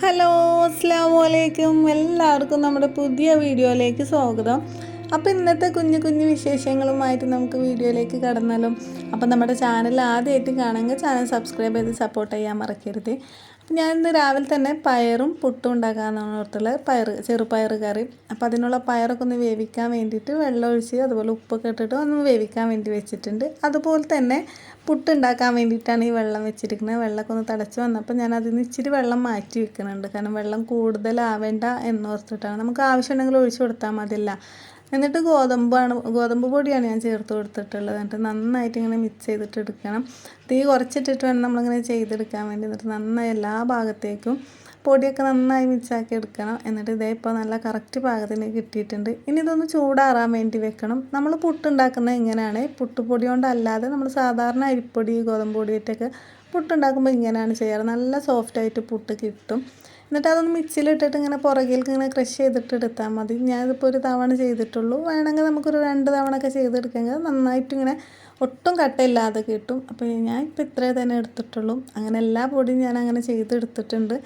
Hello അസ്സാം വലൈക്കും എല്ലാവർക്കും നമ്മുടെ പുതിയ വീഡിയോയിലേക്ക് സ്വാഗതം. അപ്പോൾ ഇന്നത്തെ കുഞ്ഞു കുഞ്ഞു വിശേഷങ്ങളുമായിട്ട് നമുക്ക് വീഡിയോയിലേക്ക് കടന്നാലും. അപ്പോൾ നമ്മുടെ ചാനൽ ആദ്യമായിട്ട് കാണുമെങ്കിൽ ചാനൽ സബ്സ്ക്രൈബ് ചെയ്ത് സപ്പോർട്ട് ചെയ്യാൻ മറക്കരുത്. ഞാൻ ഇന്ന് രാവിലെ തന്നെ പയറും പുട്ടും ഉണ്ടാക്കാമെന്നാണ് ഓർത്തുള്ളത്. പയർ ചെറുപയർ കറി. അപ്പോൾ അതിനുള്ള പയറൊക്കെ ഒന്ന് വേവിക്കാൻ വേണ്ടിയിട്ട് വെള്ളം ഒഴിച്ച് അതുപോലെ ഉപ്പൊക്കെ ഇട്ടിട്ട് ഒന്ന് വേവിക്കാൻ വേണ്ടി വെച്ചിട്ടുണ്ട്. അതുപോലെ തന്നെ പുട്ട് ഉണ്ടാക്കാൻ വേണ്ടിയിട്ടാണ് ഈ വെള്ളം വെച്ചിരിക്കുന്നത്. വെള്ളമൊക്കെ ഒന്ന് തിളച്ച് വന്നപ്പോൾ ഞാൻ അതിൽ നിന്ന് ഇച്ചിരി വെള്ളം മാറ്റി വെക്കുന്നുണ്ട്. കാരണം വെള്ളം കൂടുതലാവേണ്ട എന്നോർത്തിട്ടാണ് നമുക്ക് ആവശ്യമുണ്ടെങ്കിൽ ഒഴിച്ചു കൊടുത്താൽ മതിയല്ല. എന്നിട്ട് ഗോതമ്പാണ് ഗോതമ്പ് പൊടിയാണ് ഞാൻ ചേർത്ത് കൊടുത്തിട്ടുള്ളത്. എന്നിട്ട് നന്നായിട്ട് ഇങ്ങനെ മിക്സ് ചെയ്തിട്ട് എടുക്കണം. തീ കുറച്ചിട്ടിട്ട് വേണം നമ്മളിങ്ങനെ ചെയ്തെടുക്കാൻ വേണ്ടി. എന്നിട്ട് നന്നായി എല്ലാ ഭാഗത്തേക്കും പൊടിയൊക്കെ നന്നായി മിക്സാക്കി എടുക്കണം. എന്നിട്ട് ഇതേ ഇപ്പോൾ നല്ല കറക്റ്റ് പാകത്തിന് കിട്ടിയിട്ടുണ്ട്. ഇനി ഇതൊന്ന് ചൂടാറാൻ വേണ്ടി വെക്കണം. നമ്മൾ പുട്ടുണ്ടാക്കുന്നത് ഇങ്ങനെയാണ് പുട്ടുപൊടി കൊണ്ടല്ലാതെ നമ്മൾ സാധാരണ അരിപ്പൊടി ഗോതമ്പ് പൊടിയിട്ടൊക്കെ പുട്ടുണ്ടാക്കുമ്പോൾ ഇങ്ങനെയാണ് ചെയ്യാറ്. നല്ല സോഫ്റ്റായിട്ട് പുട്ട് കിട്ടും. എന്നിട്ട് അതൊന്ന് മിക്സിയിലിട്ടിട്ട് ഇങ്ങനെ പുറകിലേക്ക് ഇങ്ങനെ ക്രഷ് ചെയ്തിട്ട് എടുത്താൽ മതി. ഞാനിതിപ്പോൾ ഒരു തവണ ചെയ്തിട്ടുള്ളൂ. വേണമെങ്കിൽ നമുക്കൊരു രണ്ട് തവണ ഒക്കെ ചെയ്തെടുക്കാമെങ്കിൽ നന്നായിട്ട് ഇങ്ങനെ ഒട്ടും കട്ടയില്ലാതെ കിട്ടും. അപ്പോൾ ഞാൻ ഇപ്പോൾ ഇത്രേ തന്നെ എടുത്തിട്ടുള്ളൂ. അങ്ങനെ എല്ലാ പൊടിയും ഞാൻ അങ്ങനെ ചെയ്തെടുത്തിട്ടുണ്ട്.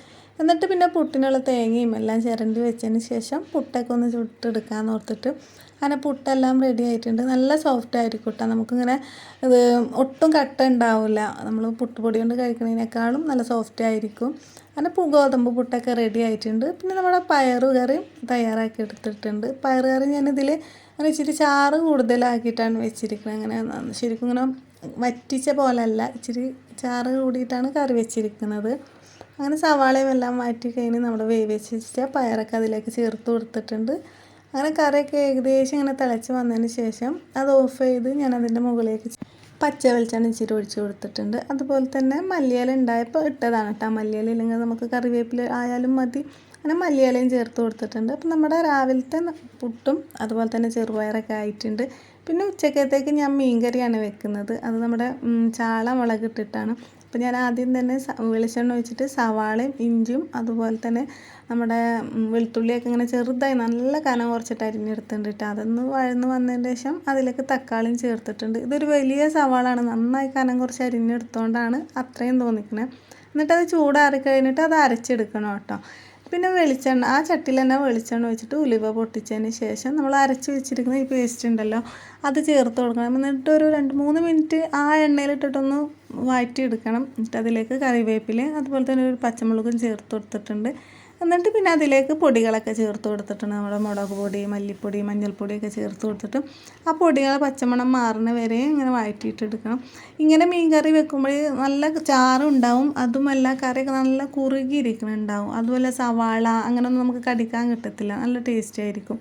എന്നിട്ട് പിന്നെ പുട്ടിനുള്ള തേങ്ങയും എല്ലാം ചിരണ്ടി വെച്ചതിന് ശേഷം പുട്ടൊക്കെ ഒന്ന് ചുട്ടെടുക്കാമെന്ന് ഓർത്തിട്ട് അങ്ങനെ പുട്ടെല്ലാം റെഡി ആയിട്ടുണ്ട്. നല്ല സോഫ്റ്റ് ആയിരിക്കും കേട്ടോ നമുക്കിങ്ങനെ ഇത് ഒട്ടും കട്ട ഉണ്ടാവില്ല നമ്മൾ പുട്ടുപൊടി കൊണ്ട് കഴിക്കുന്നതിനേക്കാളും നല്ല സോഫ്റ്റ് ആയിരിക്കും. അങ്ങനെ ഗോതമ്പ് പുട്ടൊക്കെ റെഡി ആയിട്ടുണ്ട്. പിന്നെ നമ്മുടെ പയറ് കറി തയ്യാറാക്കി എടുത്തിട്ടുണ്ട്. പയറ് കറി ഞാനിതിൽ അങ്ങനെ ഇച്ചിരി ചാറ് കൂടുതലാക്കിയിട്ടാണ് വെച്ചിരിക്കുന്നത് അങ്ങനെ ശരിക്കും ഇങ്ങനെ വറ്റിച്ച പോലല്ല. ഇച്ചിരി ചാറ് കൂടിയിട്ടാണ് കറി വെച്ചിരിക്കുന്നത് അങ്ങനെ സവാളയും എല്ലാം മാറ്റി കഴിഞ്ഞ് നമ്മൾ വേവിച്ച പയറൊക്കെ അതിലേക്ക് ചേർത്ത് കൊടുത്തിട്ടുണ്ട്. അങ്ങനെ കറിയൊക്കെ ഏകദേശം ഇങ്ങനെ തിളച്ച് വന്നതിന് ശേഷം അത് ഓഫ് ചെയ്ത് ഞാൻ അതിന്റെ മുകളിലേക്ക് പച്ച വെളിച്ചെണ്ണ ഇച്ചിരി ഒഴിച്ച് കൊടുത്തിട്ടുണ്ട്. അതുപോലെ തന്നെ മല്ലിയില ഉണ്ടായപ്പോൾ ഇട്ടതാണ് കേട്ടോ. മല്ലിയില ഇല്ലെങ്കിൽ നമുക്ക് കറിവേപ്പില ആയാലും മതി. അങ്ങനെ മല്ലിയിലയും ചേർത്ത് കൊടുത്തിട്ടുണ്ട്. അപ്പം നമ്മുടെ രാവിലത്തെ പുട്ടും അതുപോലെ തന്നെ ചെറുപയറൊക്കെ ആയിട്ടുണ്ട്. പിന്നെ ഉച്ചക്കത്തേക്ക് ഞാൻ മീൻ കറിയാണ് വെക്കുന്നത്. അത് നമ്മുടെ ചാള മുളക് ഇട്ടിട്ടാണ് അപ്പോൾ ഞാൻ ആദ്യം തന്നെ വെളിച്ചെണ്ണ ഒഴിച്ചിട്ട് സവാളയും ഇഞ്ചും അതുപോലെ തന്നെ നമ്മുടെ വെളുത്തുള്ളിയൊക്കെ ഇങ്ങനെ ചെറുതായി നല്ല കനം കുറച്ചിട്ട് അരിഞ്ഞെടുത്തിട്ടുണ്ട്. അതൊന്ന് വഴന്ന് വന്നതിന് ശേഷം അതിലേക്ക് തക്കാളിയും ചേർത്തിട്ടുണ്ട്. ഇതൊരു വലിയ സവാളാണ് നന്നായി കനം കുറച്ച് അരിഞ്ഞെടുത്തോണ്ടാണ് അത്രയും തോന്നിക്കുന്നത് എന്നിട്ട് അത് ചൂടാറി കഴിഞ്ഞിട്ട് അത് അരച്ചെടുക്കണം കേട്ടോ. പിന്നെ വെളിച്ചെണ്ണ ആ ചട്ടിയിൽ തന്നെ വെളിച്ചെണ്ണ ഒഴിച്ചിട്ട് ഉലുവ പൊട്ടിച്ചതിന് ശേഷം നമ്മൾ അരച്ച് വെച്ചിരിക്കുന്ന ഈ പേസ്റ്റ് ഉണ്ടല്ലോ അത് ചേർത്ത് കൊടുക്കണം. എന്നിട്ട് ഒരു രണ്ട് മൂന്ന് മിനിറ്റ് ആ എണ്ണയിലിട്ടിട്ടൊന്ന് വഴറ്റിയെടുക്കണം എന്നിട്ട് അതിലേക്ക് കറിവേപ്പില അതുപോലെ തന്നെ ഒരു പച്ചമുളകും ചേർത്ത് കൊടുത്തിട്ടുണ്ട്. എന്നിട്ട് പിന്നെ അതിലേക്ക് പൊടികളൊക്കെ ചേർത്ത് കൊടുത്തിട്ടുണ്ട്. നമ്മുടെ മുളക് പൊടി മല്ലിപ്പൊടി മഞ്ഞൾപ്പൊടിയൊക്കെ ചേർത്ത് കൊടുത്തിട്ട് ആ പൊടികൾ പച്ചമണം മാറുന്ന വരെ ഇങ്ങനെ വഴറ്റിയിട്ടെടുക്കണം. ഇങ്ങനെ മീൻ കറി വെക്കുമ്പോൾ നല്ല ചാറും ഉണ്ടാവും അതുമല്ല കറിയൊക്കെ നല്ല കുറുകിയിരിക്കണുണ്ടാവും അതുപോലെ സവാള അങ്ങനെയൊന്നും നമുക്ക് കടിക്കാൻ കിട്ടത്തില്ല. നല്ല ടേസ്റ്റ് ആയിരിക്കും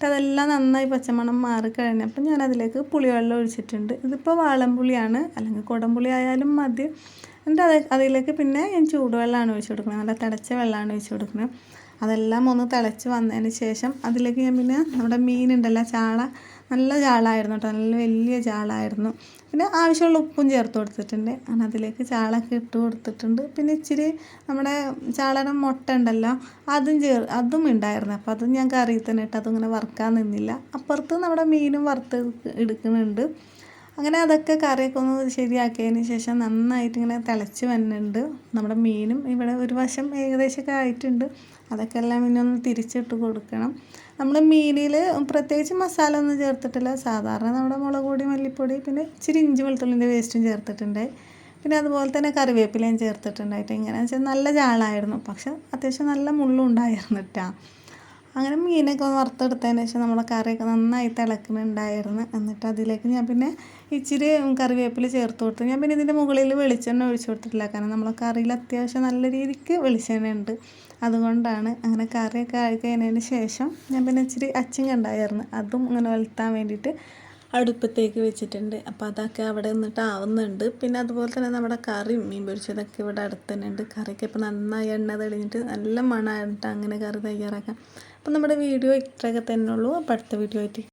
എന്നിട്ട് അതെല്ലാം നന്നായി പച്ചമണം മാറിക്കഴിഞ്ഞപ്പോൾ ഞാൻ അതിലേക്ക് പുളിവെള്ളം ഒഴിച്ചിട്ടുണ്ട്. ഇതിപ്പോൾ വാളംപുളിയാണ്. അല്ലെങ്കിൽ കുടംപുളി ആയാലും മതി. എന്നിട്ട് അത് അതിലേക്ക് പിന്നെ ഞാൻ ചൂടുവെള്ളമാണ് ഒഴിച്ച് കൊടുക്കുന്നത്. നല്ല തിളച്ച വെള്ളമാണ് ഒഴിച്ച് കൊടുക്കുന്നത്. അതെല്ലാം ഒന്ന് തിളച്ച് വന്നതിന് ശേഷം അതിലേക്ക് ഞാൻ പിന്നെ നമ്മുടെ മീനുണ്ടല്ലോ ചാള. നല്ല ചാളായിരുന്നു കേട്ടോ. നല്ല വലിയ ചാളായിരുന്നു. പിന്നെ ആവശ്യമുള്ള ഉപ്പും ചേർത്ത് കൊടുത്തിട്ടുണ്ട്. അങ്ങനെ അതിലേക്ക് ചാളൊക്കെ ഇട്ട് കൊടുത്തിട്ടുണ്ട്. പിന്നെ ഇച്ചിരി നമ്മുടെ ചാളയുടെ മുട്ട ഉണ്ടല്ലോ അതും ചേർ അതും ഉണ്ടായിരുന്നു. അപ്പോൾ അതും ഞാൻ കറിയിൽ തന്നെ ഇട്ട് അതിങ്ങനെ വറുക്കാൻ നിന്നില്ല. അപ്പുറത്ത് നമ്മുടെ മീനും വറുത്ത് എടുക്കുന്നുണ്ട്. അങ്ങനെ അതൊക്കെ കറിയൊക്കെ ഒന്ന് ശരിയാക്കിയതിന് ശേഷം നന്നായിട്ട് ഇങ്ങനെ തിളച്ച് വന്നിട്ടുണ്ട്. നമ്മുടെ മീനും ഇവിടെ ഒരു വശം ഏകദേശമൊക്കെ ആയിട്ടുണ്ട്. അതൊക്കെ എല്ലാം ഇനി ഒന്ന് തിരിച്ചിട്ട് കൊടുക്കണം. നമ്മൾ മീനിൽ പ്രത്യേകിച്ച് മസാല ഒന്നും ചേർത്തിട്ടില്ല. സാധാരണ നമ്മുടെ മുളക് പൊടി മല്ലിപ്പൊടി പിന്നെ ഇച്ചിരി ഇഞ്ചി വെളുത്തുള്ളിന്റെ വേസ്റ്റും ചേർത്തിട്ടുണ്ട്. പിന്നെ അതുപോലെ തന്നെ കറിവേപ്പിലയും ചേർത്തിട്ടുണ്ടായിട്ട് ഇങ്ങനെ വെച്ചാൽ നല്ല ചാളായിരുന്നു. പക്ഷെ അത്യാവശ്യം നല്ല മുള്ളും അങ്ങനെ മീനൊക്കെ വറുത്തെടുത്തതിന് ശേഷം നമ്മുടെ കറിയൊക്കെ നന്നായി തിളക്കുന്നുണ്ടായിരുന്നു. എന്നിട്ട് അതിലേക്ക് ഞാൻ പിന്നെ ഇച്ചിരി കറിവേപ്പില ചേർത്ത് കൊടുത്തു. ഞാൻ പിന്നെ ഇതിന്റെ മുകളിൽ വെളിച്ചെണ്ണ ഒഴിച്ചു കൊടുത്തിട്ടില്ല. കാരണം നമ്മളെ കറിയിൽ അത്യാവശ്യം നല്ല രീതിക്ക് വെളിച്ചെണ്ണ ഉണ്ട്. അതുകൊണ്ടാണ് അങ്ങനെ കറിയൊക്കെ ആയി കഴിഞ്ഞതിന് ശേഷം ഞാൻ പിന്നെ ഇച്ചിരി അച്ചിങ്ങ ഉണ്ടായിരുന്നു. അതും ഇങ്ങനെ വലുത്താൻ വേണ്ടിയിട്ട് അടുപ്പത്തേക്ക് വെച്ചിട്ടുണ്ട്. അപ്പോൾ അതൊക്കെ അവിടെ നിന്നിട്ട് ആവുന്നുണ്ട്. പിന്നെ അതുപോലെ തന്നെ നമ്മുടെ കറിയും മീൻ പൊരിച്ചതൊക്കെ ഇവിടെ അടുത്ത് തന്നെ ഉണ്ട്. കറിയൊക്കെ ഇപ്പോൾ നന്നായി എണ്ണ തെളിഞ്ഞിട്ട് നല്ല മണമായിട്ട് അങ്ങനെ കറി തയ്യാറാക്കാം അപ്പം നമ്മുടെ വീഡിയോ ഇത്രയൊക്കെ തന്നെ ഉള്ളൂ. അപ്പോൾ അടുത്ത വീഡിയോ ആയിട്ട്